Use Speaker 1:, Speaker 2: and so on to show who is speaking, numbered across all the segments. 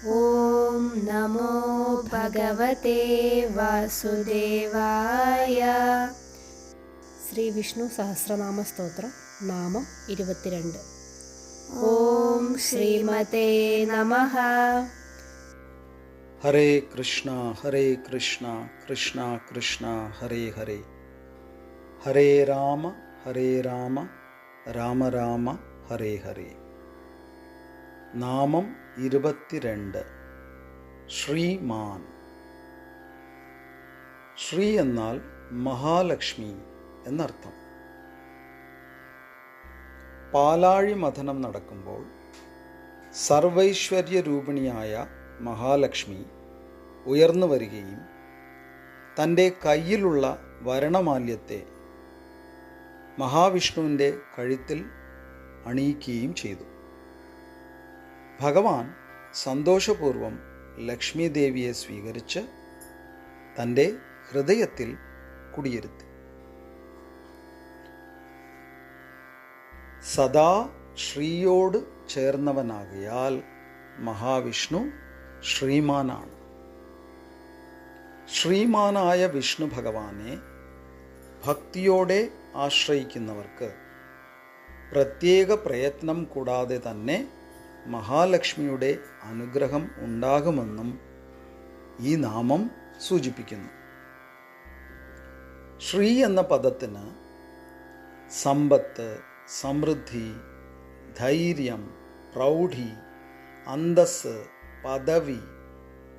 Speaker 1: ॐ नमो
Speaker 2: भगवते वासुदेवाय। श्रीविष्णुसहस्रनामस्तोत्र
Speaker 1: नाम श्रीमते नमः।
Speaker 3: हरे कृष्ण हरे कृष्ण कृष्ण कृष्ण हरे हरे। हरे राम हरे राम राम राम हरे हरे। നാമം ഇരുപത്തിരണ്ട്. ശ്രീമാൻ. ശ്രീ എന്നാൽ മഹാലക്ഷ്മി എന്നർത്ഥം. പാലാഴി മഥനം നടക്കുമ്പോൾ സർവൈശ്വര്യ രൂപിണിയായ മഹാലക്ഷ്മി ഉയർന്നു വരികയും തന്റെ കയ്യിലുള്ള വരണമാല്യത്തെ മഹാവിഷ്ണുവിന്റെ കഴുത്തിൽ അണിയിക്കുകയും ചെയ്തു. ഭഗവാൻ സന്തോഷപൂർവം ലക്ഷ്മി ദേവിയെ സ്വീകരിച്ച് തന്റെ ഹൃദയത്തിൽ കുടിയിരുത്തി. സദാ ശ്രീയോട് ചേർന്നവനാകയാൽ മഹാവിഷ്ണു ശ്രീമാനാണ്. ശ്രീമാനായ വിഷ്ണു ഭഗവാനെ ഭക്തിയോടെ ആശ്രയിക്കുന്നവർക്ക് പ്രത്യേക പ്രയത്നം കൂടാതെ തന്നെ മഹാലക്ഷ്മിയുടെ അനുഗ്രഹം ഉണ്ടാകുമെന്നും ഈ നാമം സൂചിപ്പിക്കുന്നു. ശ്രീ എന്ന പദത്തിന് സമ്പത്ത് സമൃദ്ധി ധൈര്യം പ്രൗഢി അന്തസ് പദവി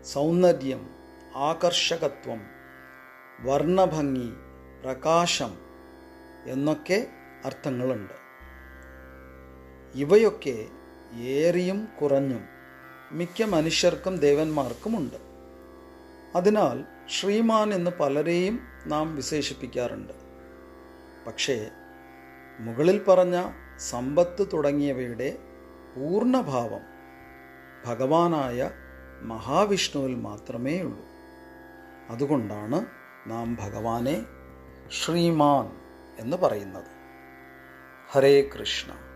Speaker 3: സൗന്ദര്യം ആകർഷകത്വം വർണഭംഗി പ്രകാശം എന്നൊക്കെ അർത്ഥങ്ങളുണ്ട്. ഇവയൊക്കെ ഏറിയും കുറഞ്ഞും മിക്ക മനുഷ്യർക്കും ദേവന്മാർക്കുമുണ്ട്. അതിനാൽ ശ്രീമാൻ എന്ന് പലരെയും നാം വിശേഷിപ്പിക്കാറുണ്ട്. പക്ഷേ മുകളിൽ പറഞ്ഞ സമ്പത്ത് തുടങ്ങിയവയുടെ പൂർണഭാവം ഭഗവാനായ മഹാവിഷ്ണുവിൽ മാത്രമേ ഉള്ളൂ അതുകൊണ്ടാണ് നാം ഭഗവാനെ ശ്രീമാൻ എന്ന് പറയുന്നത്. ഹരേ കൃഷ്ണ.